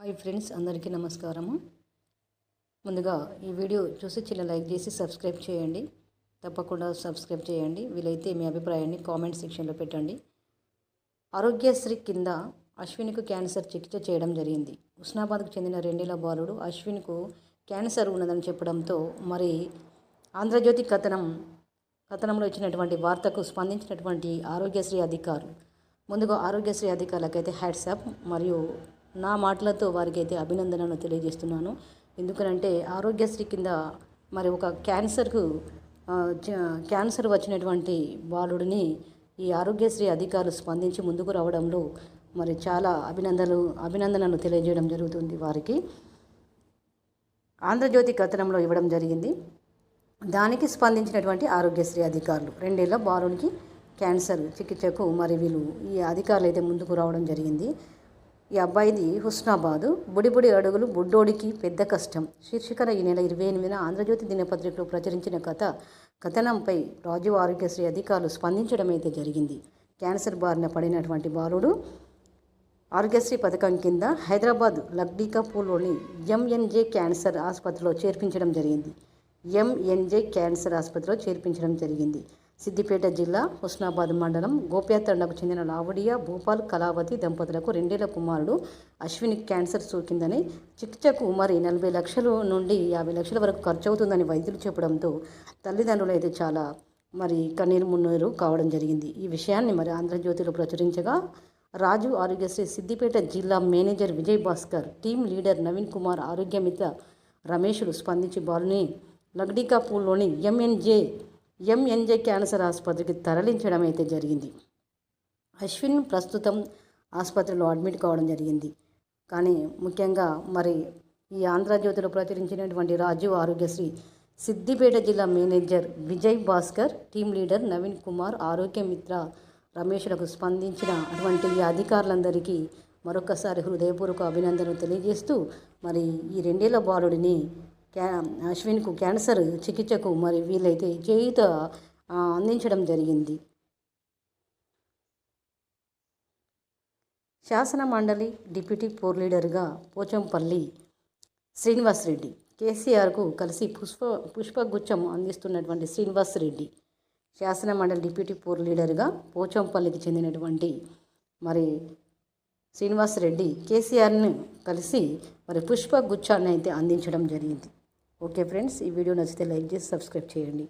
Hi friends అందరికీ నమస్కారము. ముందుగా ఈ వీడియో చూసి చిన్న లైక్ చేసి సబ్స్క్రైబ్ చేయండి. తప్పకుండా సబ్స్క్రైబ్ చేయండి. వీలైతే మీ అభిప్రాయాన్ని కామెంట్ సెక్షన్లో పెట్టండి. ఆరోగ్యశ్రీ కింద అశ్విన్కు క్యాన్సర్ చికిత్స చేయడం జరిగింది. ఉస్నాబాద్కు చెందిన రెండేళ్ళ బాలుడు అశ్విన్కు క్యాన్సర్ ఉన్నదని చెప్పడంతో మరి ఆంధ్రజ్యోతి కథనం కథనంలో ఇచ్చినటువంటి వార్తకు స్పందించినటువంటి ఆరోగ్యశ్రీ అధికారులు. ముందుగా ఆరోగ్యశ్రీ అధికారులకైతే హ్యాట్సాప్ మరియు నా మాటలతో వారికైతే అభినందనలు తెలియజేస్తున్నాను. ఎందుకనంటే ఆరోగ్యశ్రీ కింద మరి ఒక క్యాన్సర్కు క్యాన్సర్ వచ్చినటువంటి బాలుడిని ఈ ఆరోగ్యశ్రీ అధికారులు స్పందించి ముందుకు రావడంలో మరి చాలా అభినందనలు అభినందనలు తెలియజేయడం జరుగుతుంది వారికి. ఆంధ్రజ్యోతి కథనంలో ఇవ్వడం జరిగింది. దానికి స్పందించినటువంటి ఆరోగ్యశ్రీ అధికారులు రెండేళ్ళ బాలునికి క్యాన్సర్ చికిత్సకు మరి వీళ్ళు ఈ అధికారులు అయితే ముందుకు రావడం జరిగింది. ఈ అబ్బాయిది హుస్నాబాదు. బుడిబుడి అడుగులు బుడ్డోడికి పెద్ద కష్టం. శీర్షికన ఈ నెల ఇరవై ఎనిమిదిన ఆంధ్రజ్యోతి దినపత్రికలో ప్రచురించిన కథ కథనంపై రాజు ఆరోగ్యశ్రీ అధికారులు స్పందించడం అయితే జరిగింది. క్యాన్సర్ బారిన పడినటువంటి బాలుడు ఆరోగ్యశ్రీ పథకం కింద హైదరాబాద్ లగ్డీకాపూర్లోని ఎంఎన్జే క్యాన్సర్ ఆసుపత్రిలో చేర్పించడం జరిగింది. ఎంఎన్జే క్యాన్సర్ ఆసుపత్రిలో చేర్పించడం జరిగింది. సిద్దిపేట జిల్లా హుస్నాబాద్ మండలం గోప్యాతండకు చెందిన లావడియా భూపాల్ కళావతి దంపతులకు రెండేళ్ళ కుమారుడు అశ్విని క్యాన్సర్ సోకిందని చికిత్సకు మరి నలభై లక్షల నుండి యాభై లక్షల వరకు ఖర్చు అవుతుందని వైద్యులు చెప్పడంతో తల్లిదండ్రులు అయితే చాలా మరి కన్నీరు మున్నీరు కావడం జరిగింది. ఈ విషయాన్ని మరి ఆంధ్రజ్యోతిలో ప్రచురించగా రాజు ఆరోగ్యశ్రీ సిద్దిపేట జిల్లా manager Vijay Bhaskar team leader Naveen Kumar Aarogyamitra రమేషులు స్పందించి బాలుని లగ్డికాపూర్లోని ఎంఎన్జే ఎంఎన్జే క్యాన్సర్ ఆసుపత్రికి తరలించడం అయితే జరిగింది. అశ్విన్ ప్రస్తుతం ఆసుపత్రిలో అడ్మిట్ కావడం జరిగింది. కానీ ముఖ్యంగా మరి ఈ ఆంధ్రజ్యోతిలో ప్రచురించినటువంటి రాజీవ్ ఆరోగ్యశ్రీ సిద్దిపేట జిల్లా manager Vijay Bhaskar team leader Naveen Kumar Aarogya Mitra రమేష్లకు స్పందించిన అటువంటి ఈ అధికారులందరికీ మరొకసారి హృదయపూర్వక అభినందనలు తెలియజేస్తూ మరి ఈ రెండేళ్ళ బాలుడిని క్యా అశ్విన్కు క్యాన్సర్ చికిత్సకు మరి వీలైతే చేయుత అందించడం జరిగింది. శాసన మండలి డిప్యూటీ పోర్ లీడర్గా పోచంపల్లి శ్రీనివాస్ రెడ్డి కేసీఆర్కు కలిసి పుష్ప పుష్పగుచ్చం అందిస్తున్నటువంటి శ్రీనివాస్ రెడ్డి శాసన మండలి డిప్యూటీ పోర్ లీడర్గా పోచంపల్లికి చెందినటువంటి మరి శ్రీనివాస్ రెడ్డి కేసీఆర్ను కలిసి మరి పుష్పగుచ్చాన్ని అయితే అందించడం జరిగింది. ఓకే ఫ్రెండ్స్ ఈ వీడియో నచ్చితే లైక్ చేసి సబ్స్క్రైబ్ చేయండి.